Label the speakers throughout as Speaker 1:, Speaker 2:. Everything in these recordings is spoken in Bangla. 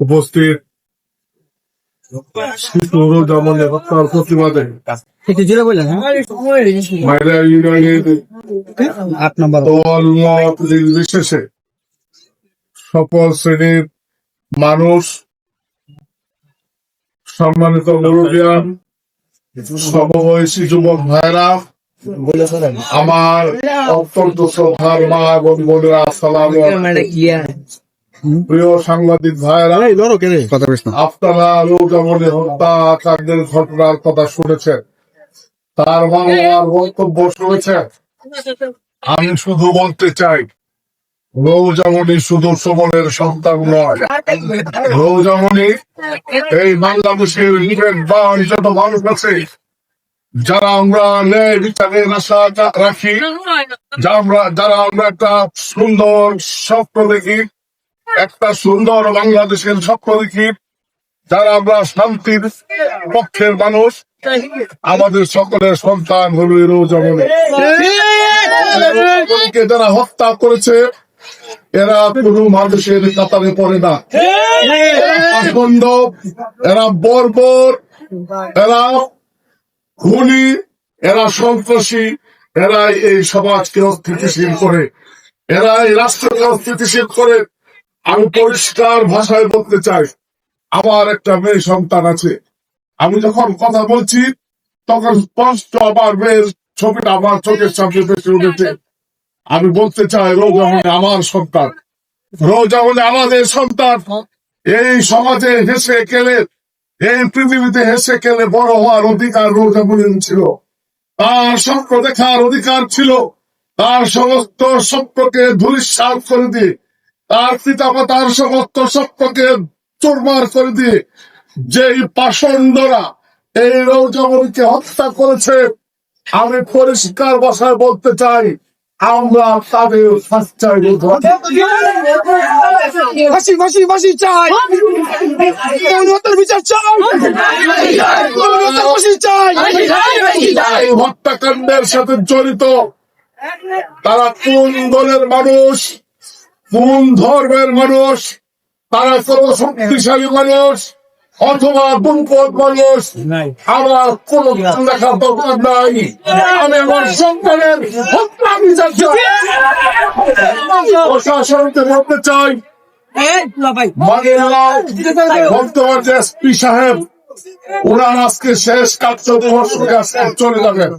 Speaker 1: উপস্থিত। প্রতিবাদে
Speaker 2: হ্যাঁ?
Speaker 1: মাইরা ইউনিয়নের দল মত নির্বিশেষে সকল শ্রেণির মানুষ সম্মানিত মুরব্বিয়ান সমবয়সী যুবক ভাইরা আমার অত্যন্ত শ্রদ্ধার মা এবং বোনেরা আসসালাম প্রিয় সাংবাদিক ভাইরা আপনারা হত্যাকাণ্ডের ঘটনার কথা শুনেছেন। তার বাংলার বক্তব্য শুনেছেন। আমি শুধু বলতে চাই রৌজামণি শুধু সুমনের সন্তান নয়। রৌজামণি এই বাংলাদেশের যত মানুষ আছে যারা আমরা ন্যায় বিচারের আশা রাখি যারা আমরা একটা সুন্দর স্বপ্ন দেখি। একটা সুন্দর বাংলাদেশের স্বপ্ন দেখি। যারা আমরা শান্তির পক্ষের মানুষ, আমাদের সকলের সন্তান হলো এই রৌজামণি যারা হত্যা করেছে, এরা কোনো মানুষের কাতারে পড়ে না। এরা বর্বর, এরা খুনি, এরা সন্ত্রাসী, এরা এই সমাজকে অস্থিতিশীল করে, এরা এই রাষ্ট্রকে অস্থিতিশীল করে। আমি পরিষ্কার ভাষায় বলতে চাই, আমার একটা মেয়ে সন্তান আছে। আমি যখন কথা বলছি, তখন স্পষ্ট আমার মেয়ের ছবিটা আমার চোখের সামনে ভেসে উঠেছে। আমি বলতে চাই রোজামনে আমার সন্তান। রোজামনে আমাদের সন্তান। এই সমাজে হেসে খেলে এই পৃথিবীতে হেসে খেলে বড় হওয়ার অধিকার রোজামনের ছিল। তার স্বপ্ন দেখার অধিকার ছিল। তার সমস্ত স্বপ্নকে ধূলিসাৎ করে দিয়ে, তার পিতা মাতার সমস্ত স্বপ্নকে চোরমার করে দিয়ে, যেই পাষণ্ডরা এই রৌজামণিকে হত্যা করেছে, আমি পরিষ্কার ভাষায় বলতে চাই আমরা তাদের ফাঁসি চাই
Speaker 2: ফাঁসি ফাঁসি ফাঁসি চাই। গণহত্যার বিচার চাই। গণহত্যার ফাঁসি চাই।
Speaker 1: এই হত্যাকাণ্ডের সাথে জড়িত তারা কোন দলের মানুষ কোন ধর্মের মানুষ তারা কোন শক্তিশালী মানুষ অথবা দুর্বল মানুষ আমার কোন দেখার দরকার নাই। আমি আমার সন্তানের হত্যা বিচার চাই। প্রশাসনকে বলতে চাই বর্তমান এসপি সাহেব ওনার আজকে শেষ কার্য দিবস চলে যাবেন।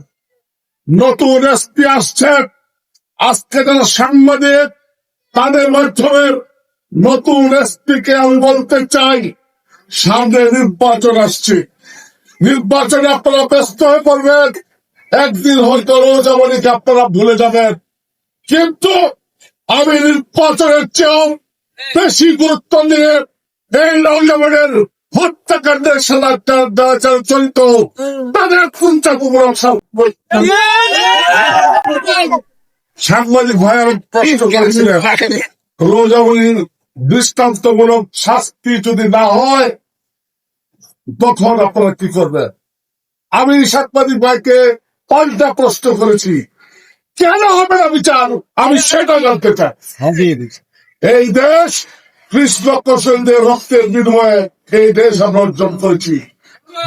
Speaker 1: নতুন এসপি আসছেন আজকে যারা সাংবাদিক তাদের মাধ্যমে নতুন এসপি কে আমি বলতে চাই সামনে নির্বাচন আসছে। নির্বাচনে আপনারা ব্যস্ত হয়ে পড়বেন। একদিন হয়তো রোজামণিকে আপনারা ভুলে যাবেন। কিন্তু আমি নির্বাচনের চেয়েও বেশি গুরুত্ব দিয়ে এই রোজামণির হত্যাকাণ্ডের সাথে জড়িত, তাদের খুঁজা কুমড়া সাংবাদিক ভাইয়ের প্রশ্ন করেছিলেন? দৃষ্টান্তমূলক শাস্তি যদি না হয় তখন আপনারা কি করবেন? আমি সাংবাদিক ভাইকে পাল্টা প্রশ্ন করেছি। কেন হবে না বিচার? আমি সেটা জানতে চাই। এই দেশ ত্রিশ লক্ষ রক্তের বিনিময়ে এই দেশ আমরা অর্জন করেছি।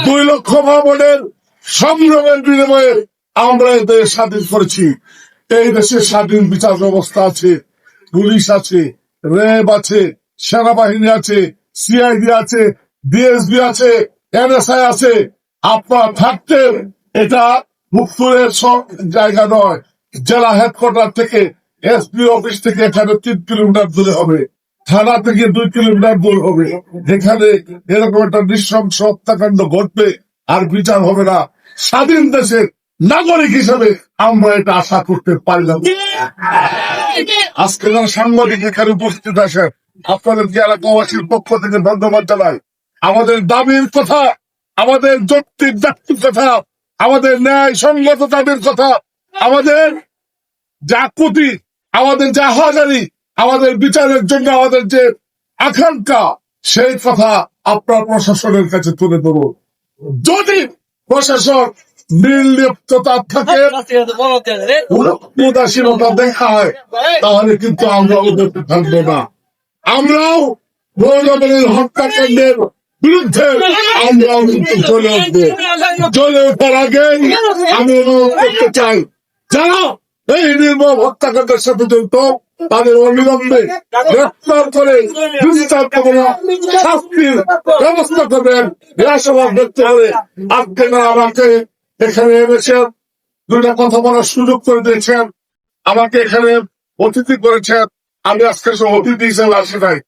Speaker 1: দুই লক্ষ ভবনের সংগ্রামের বিনিময়ে আমরা এই দেশ স্বাধীন করেছি। এই দেশের স্বাধীন বিচার ব্যবস্থা আছে পুলিশ আছে র্যাব আছে সেনাবাহিনী আছে সিআইডি আছে ডিএসবি আছে, এনএসআই আছে, আপনার থাকতে এটা মুক্তুরের জায়গা নয়, জেলা হেডকোয়ার্টার থেকে এসপি অফিস থেকে এখানে তিন কিলোমিটার দূরে হবে, থানা থেকে দুই কিলোমিটার দূর হবে, এখানে এরকম একটা নৃশংস হত্যাকাণ্ড ঘটবে আর বিচার হবে না। স্বাধীন দেশের নাগরিক হিসেবে আমরা এটা আশা করতে পারলাম আজকে যারা সাংবাদিক এখানে উপস্থিত আছেন, আপনাদেরকে এলাকাবাসীর পক্ষ থেকে ধন্যবাদ জানাই। আমাদের দাবির কথা, আমাদের যৌক্তিক জাতির কথা, আমাদের ন্যায় সঙ্গত দাবির কথা, আমাদের যা কুতি আমাদের যা হাজারি, আমাদের বিচারের জন্য আমাদের যে আকাঙ্ক্ষা, সেই কথা আপনার প্রশাসনের কাছে তুলে ধরব। যদি প্রশাসন নির্লিপ্ততা থাকে, উদাসীনতা দেখায় তাহলে কিন্তু আমরা ওদেরকে থাকব না। আমরাও হত্যাকাণ্ডের বিরুদ্ধে কিন্তু জ্বলে উঠবো জ্বলে ওঠার আগে আমি অনুরোধ করতে চাই, যারা এই নির্মম হত্যাকাণ্ডের তাদের অবিলম্বে করে শাস্তির ব্যবস্থা করবেন। ব্যক্তি হলে আজকে আমাকে এখানে এনেছেন দুটা কথা বলার সুযোগ করে দিয়েছেন, আমাকে এখানে অতিথি করেছেন, আমি আজকে সব অতিথি হিসেবে আসি নাই।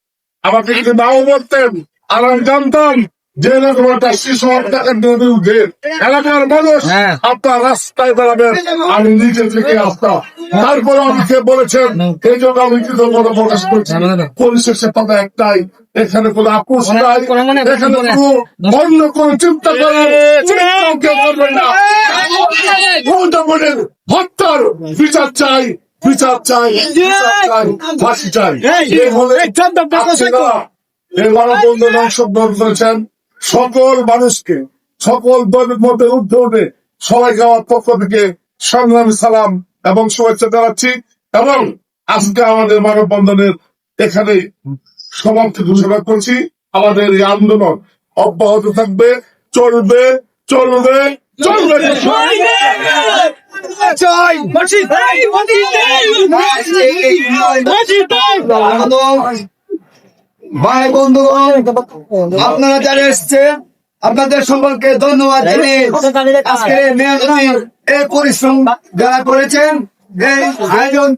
Speaker 1: আমাকে যদি নাও বলতেন আর আমি জানতাম যে শিশু বিরুদ্ধে এলাকার মানুষ
Speaker 2: হ্যাঁ।
Speaker 1: আপনার রাস্তায় আমি নিজে থেকে আসতাম তারপরে আমাকে বলেছেন এই জন্য আমি কৃতজ্ঞতা প্রকাশ করছি পরিশেষে কথা একটাই এখানে কোনো আপোষ নাই এখানে কোনো অন্য কোনো চিন্তা করবেন না হত্যার বিচার চাই বিচার চাই বিচার চাই ফাঁসি চাই এই হলে এই মানববন্ধনে অংশগ্রহণ সকল মানুষকে, সকল দলের মধ্যে উঠে সবাইকে আমার পক্ষ থেকে সংগ্রামী, সালাম এবং শুভেচ্ছা জানাচ্ছি এবং আজকে আমাদের মানববন্ধনের এখানে সমাপ্তি ঘোষণা করছি। আমাদের এই আন্দোলন অব্যাহত থাকবে, চলবে চলবে চলবে।
Speaker 2: ভাই বন্ধু আপনারা যারা এসছেন, আপনাদের সম্পর্কে ধন্যবাদ আজকে এই পরিশ্রম যারা করেছেন, এই আয়োজন